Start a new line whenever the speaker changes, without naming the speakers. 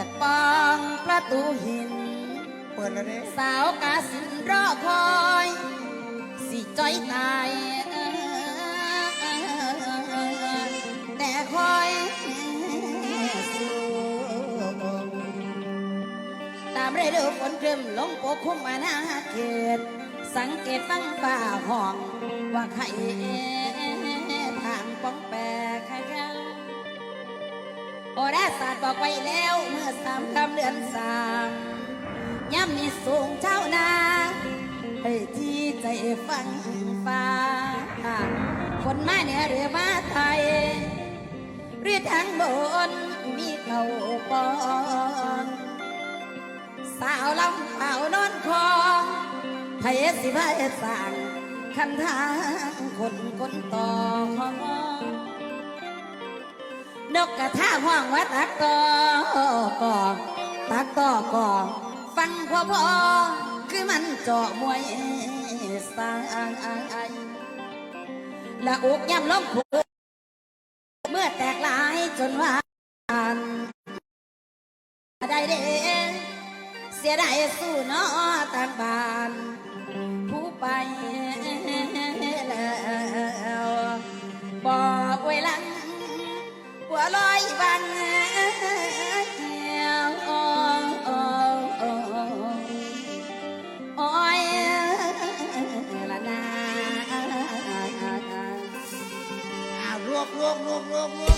ิดปองประตูหิน
เปิดแล้
สาวกาสินรอคอย สิจ้อยตายแต่คอยตามเรื่อฝนเริ่มลมปกคุมอาณาเขต สังเกตฟังป่าห้องว่าใคร โอราศาสตร์บอกไว้แล้วเมื่อสามคำเดือนสามย่ำมีสูงเจ้านาให้ที่ใจฟังฟ้าฝนมาเหนือหรือมาไทยหรือทางบนมีเขาปอนสาวลำเป่านอนคอไทยสิพายสั่งคันทางคนคนต่อของ นกกระทาห้องว่าตักตอกองตักตอกองฟังพอพอคือมันเจาะมวยสร้างอังอังไอละอุกย่ำล้มผูเมื่อแตกลายจนว่าได้เด้เสียได้สู้นอต่างบานผู้ไปแล้วบอกไว้ลัง วลอยบัน
รวบรวบรวบรวบรวบ